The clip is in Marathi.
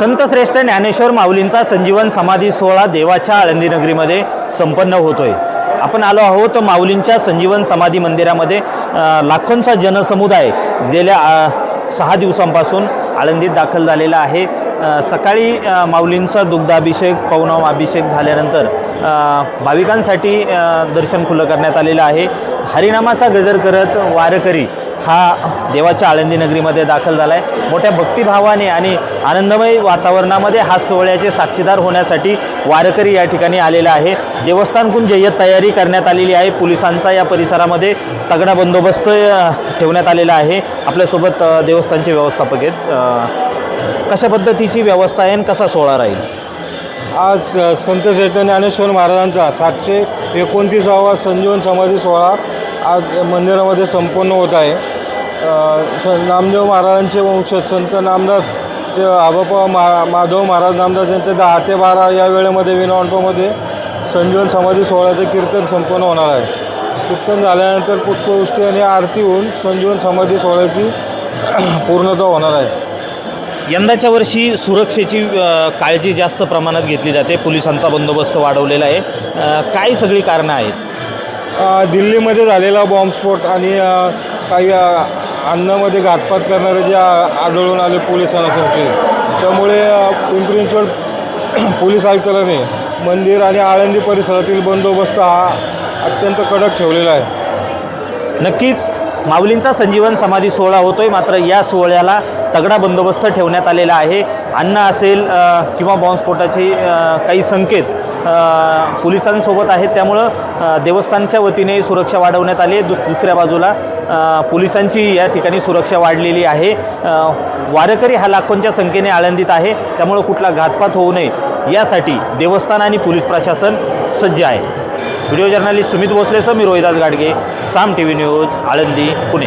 संत श्रेष्ठ ज्ञानेश्वर माऊलींचा संजीवन समाधी सोहळा देवाच्या आळंदी नगरीमध्ये संपन्न होतोय. आपण आलो आहोत माऊलींच्या संजीवन समाधी मंदिरामध्ये. लाखोंचा जनसमुदाय गेल्या सहा दिवसांपासून आळंदीत दाखल झालेला आहे. सकाळी माऊलींचा दुग्धाभिषेक पवनम अभिषेक झाल्यानंतर भाविकांसाठी दर्शन खुलं करण्यात आलेलं आहे. हरिनामाचा गजर करत वारकरी हा देवाच्या आळंदी नगरीमध्ये दाखल झाला आहे मोठ्या भक्तिभावाने आणि आनंदमय वातावरणामध्ये हा सोहळ्याचे साक्षीदार होण्यासाठी वारकरी या ठिकाणी आलेला आहे. देवस्थानकडून जय्यत तयारी करण्यात आलेली आहे पोलिसांचा या परिसरामध्ये तगडा बंदोबस्त ठेवण्यात आलेला आहे. आपल्यासोबत देवस्थानचे व्यवस्थापक आहेत. कशा पद्धतीची व्यवस्था आहे आणि कसा सोहळा राहील? आज संत चैतन्य ज्ञानेश्वर महाराजांचा सातशे एकोणतीसावा संजीवन समाधी सोहळा आज मंदिरामध्ये संपन्न होत आहे. नामदेव महाराजांचे वंशज संत नामदास ते आबापा मा माधव महाराज नामदास यांचे दहा ते बारा या वेळेमध्ये विनावंटामध्ये संजीवन समाधी सोहळ्याचं कीर्तन संपन्न होणार आहे. कीर्तन झाल्यानंतर पुष्पवृष्टी आणि आरती होऊन संजीवन समाधी सोहळ्याची पूर्णता होणार आहे. यंदाच्या वर्षी सुरक्षेची काळजी जास्त प्रमाणात घेतली जाते. पोलिसांचा बंदोबस्त वाढवलेला आहे. काय सगळी कारणं आहेत? दिल्लीमध्ये झालेला बॉम्बस्फोट आणि काही अन्नामध्ये घातपात करणारे जे आढळून आले पोलिसांना संशयित त्यामुळे पिंपरी चिंचवड पोलीस आयुक्तालयाने मंदिर आणि आळंदी परिसरातील बंदोबस्त हा अत्यंत कडक ठेवलेला आहे. नक्कीच माऊलींचा संजीवन समाधी सोहळा होतोय मात्र या सोहळ्याला तगडा बंदोबस्त ठेवण्यात आलेला आहे. अन्न असेल किंवा बॉम्बस्फोटाचे काही संकेत पोलिसांसोबत आहेत. त्यामुळं देवस्थानच्या वतीने सुरक्षा वाढवण्यात आली आहे. दुस दुसऱ्या बाजूला पोलिसांची या ठिकाणी सुरक्षा वाढलेली आहे. वारकरी हा लाखोंच्या संख्येने आळंदीत आहे. त्यामुळं कुठला घातपात होऊ नये. यासाठी देवस्थान आणि पोलीस प्रशासन सज्ज आहे. व्हिडिओ जर्नलिस्ट सुमित भोसलेसह मी Rohidas Gadge Saam T V news Alandi Pune.